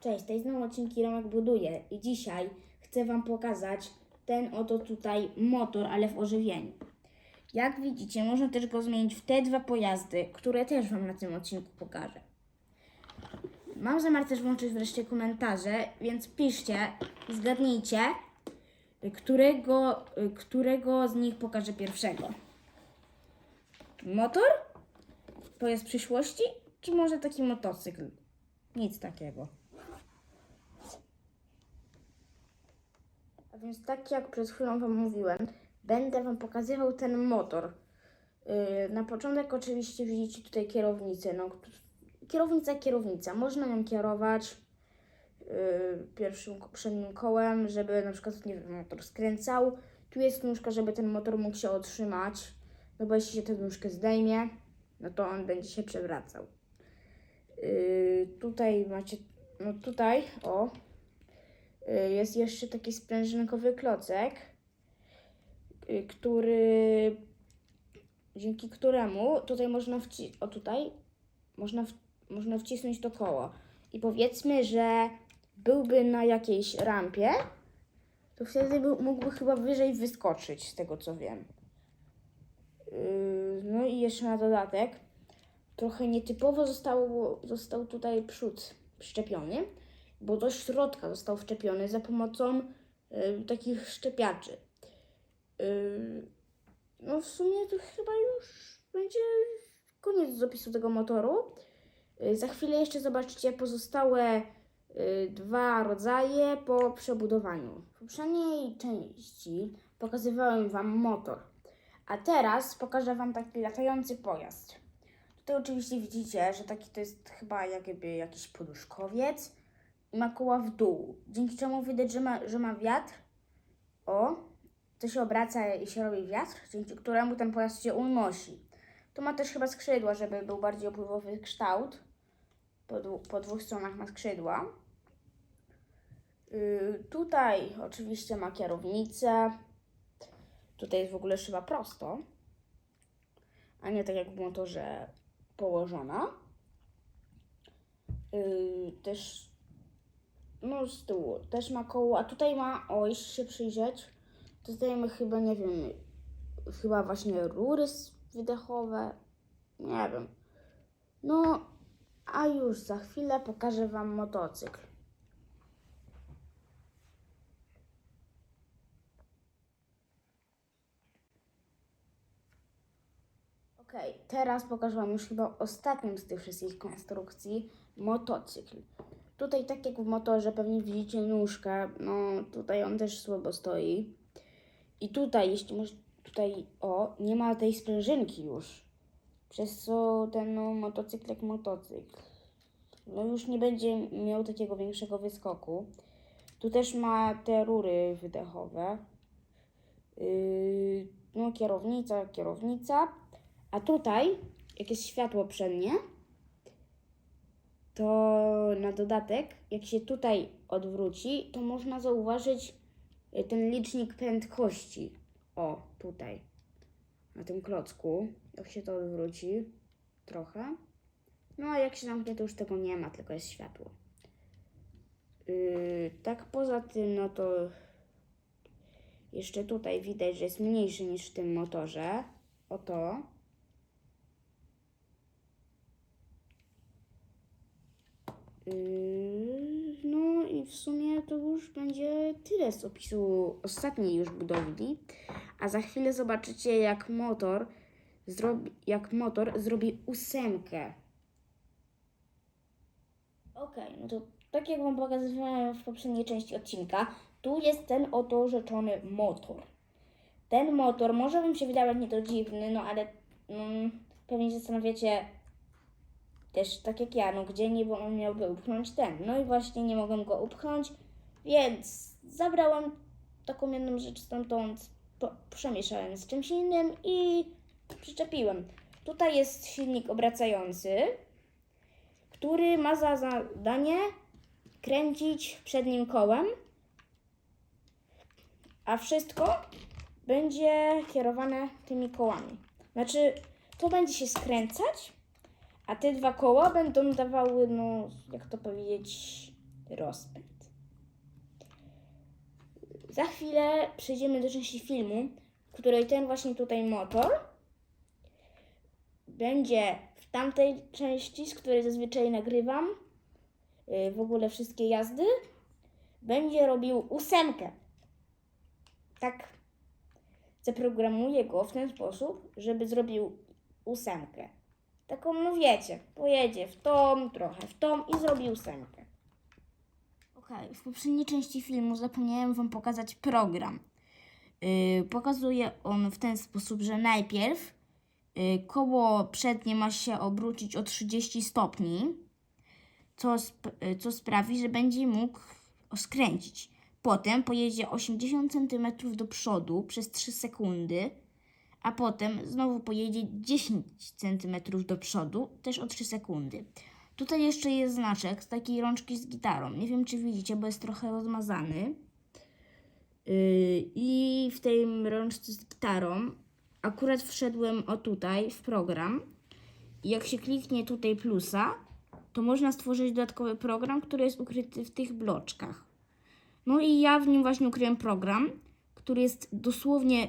Cześć, to jest znowu odcinki Romek Buduje i dzisiaj chcę Wam pokazać ten oto tutaj motor, ale w ożywieniu. Jak widzicie, można też go zmienić w te dwa pojazdy, które też Wam na tym odcinku pokażę. Mam zamiar też włączyć wreszcie komentarze, więc piszcie zgadnijcie, którego, którego z nich pokażę pierwszego. Motor? Pojazd przyszłości? Czy może taki motocykl? Nic takiego. A więc tak jak przed chwilą Wam mówiłem, będę Wam pokazywał ten motor. Yy, na początek oczywiście widzicie tutaj kierownicę. No, kierownica, kierownica. Można nią kierować yy, pierwszym przednim kołem, żeby na przykład nie wiem, motor skręcał. Tu jest nóżka, żeby ten motor mógł się otrzymać. No bo jeśli się tę nóżkę zdejmie, no to on będzie się przewracał. Yy, tutaj macie, no tutaj, o, yy, jest jeszcze taki sprężynkowy klocek, yy, który, dzięki któremu tutaj można o tutaj, można, w- można wcisnąć to koło. I powiedzmy, że byłby na jakiejś rampie, to wtedy by, mógłby chyba wyżej wyskoczyć, z tego co wiem. Yy, No i jeszcze na dodatek, trochę nietypowo został, został tutaj przód przyczepiony, bo do środka został wszczepiony za pomocą y, takich szczepiaczy. Y, no w sumie to chyba już będzie koniec z opisu tego motoru. Y, za chwilę jeszcze zobaczycie pozostałe y, dwa rodzaje po przebudowaniu. W poprzedniej części pokazywałem Wam motor, a teraz pokażę Wam taki latający pojazd. Tutaj oczywiście widzicie, że taki to jest chyba jakby jakiś poduszkowiec i ma koła w dół, dzięki czemu widać, że ma, że ma wiatr. O, to się obraca i się robi wiatr, dzięki któremu ten pojazd się unosi. Tu ma też chyba skrzydła, żeby był bardziej opływowy kształt. Po, dwu, po dwóch stronach ma skrzydła. Yy, tutaj oczywiście ma kierownicę. Tutaj jest w ogóle szyba prosto a nie tak jak w motorze położona. Yy, też no z tyłu też ma koło, a tutaj ma, o jeśli się przyjrzeć, to tutaj ma chyba, nie wiem, chyba właśnie rury wydechowe, nie wiem. No, a już za chwilę pokażę Wam motocykl. Okej, teraz pokażę Wam już chyba ostatnią z tych wszystkich konstrukcji motocykl. Tutaj, tak jak w motorze, pewnie widzicie nóżkę, no tutaj on też słabo stoi. I tutaj, jeśli może, tutaj, o, nie ma tej sprężynki już. Przez co ten no, motocykl jak motocykl. No już nie będzie miał takiego większego wyskoku. Tu też ma te rury wydechowe. Yy, no kierownica, kierownica. A tutaj, jak jest światło przednie, to na dodatek, jak się tutaj odwróci, to można zauważyć y, ten licznik prędkości. O, tutaj, na tym klocku, jak się to odwróci trochę. No a jak się zamknie, to już tego nie ma, tylko jest światło. Yy, tak poza tym, no to jeszcze tutaj widać, że jest mniejszy niż w tym motorze. Oto. No i w sumie to już będzie tyle z opisu ostatniej już budowli. A za chwilę zobaczycie jak motor zrobi, jak motor zrobi ósemkę. Okej, no to tak jak Wam pokazywałem w poprzedniej części odcinka, tu jest ten oto rzeczony motor. Ten motor może Wam się wydawać nieco dziwny, no ale mm, pewnie się zastanawiacie, też tak jak ja, no gdzie nie on miałby upchnąć ten. No i właśnie nie mogłem go upchnąć, więc zabrałem taką jedną rzecz stamtąd, po, przemieszałem z czymś innym i przyczepiłem. Tutaj jest silnik obracający, który ma za zadanie kręcić przednim kołem, a wszystko będzie kierowane tymi kołami. Znaczy, to będzie się skręcać, A te dwa koła będą dawały, no, jak to powiedzieć, rozpęd. Za chwilę przejdziemy do części filmu, w której ten właśnie tutaj motor będzie w tamtej części, z której zazwyczaj nagrywam yy, w ogóle wszystkie jazdy, będzie robił ósemkę. Tak zaprogramuję go w ten sposób, żeby zrobił ósemkę. Taką, no wiecie, pojedzie w tą, trochę w tą i zrobi ósemkę. Okej, w poprzedniej części filmu zapomniałem Wam pokazać program. Yy, pokazuje on w ten sposób, że najpierw yy, koło przednie ma się obrócić o 30 stopni, co, sp- yy, co sprawi, że będzie mógł skręcić. Potem pojedzie 80 cm do przodu przez 3 sekundy, a potem znowu pojedzie 10 cm do przodu, też o 3 sekundy. Tutaj jeszcze jest znaczek z takiej rączki z gitarą. Nie wiem, czy widzicie, bo jest trochę rozmazany. Yy, I w tej rączce z gitarą akurat wszedłem o tutaj w program. Jak się kliknie tutaj plusa, to można stworzyć dodatkowy program, który jest ukryty w tych bloczkach. No i ja w nim właśnie ukryłem program, który jest dosłownie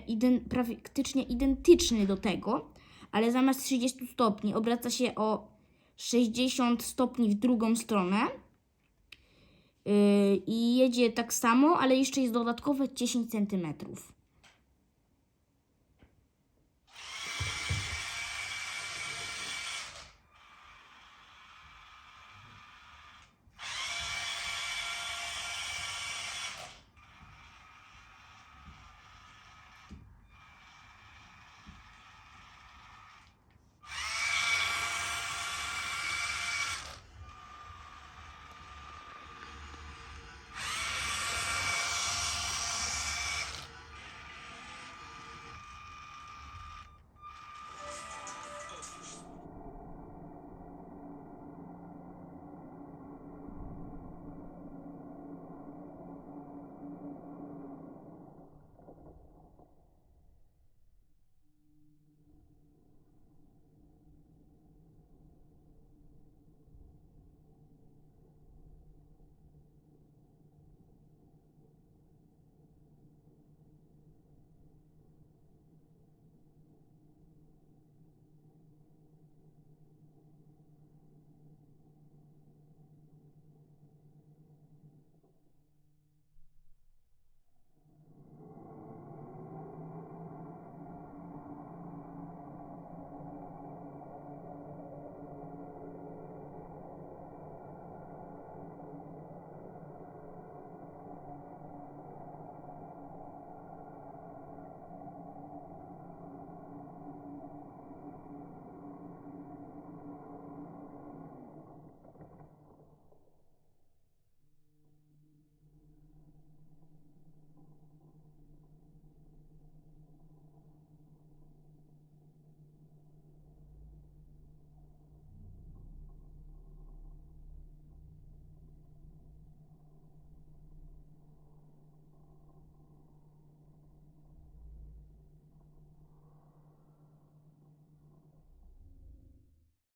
praktycznie identyczny do tego, ale zamiast 30 stopni obraca się o 60 stopni w drugą stronę yy, i jedzie tak samo, ale jeszcze jest dodatkowe 10 cm.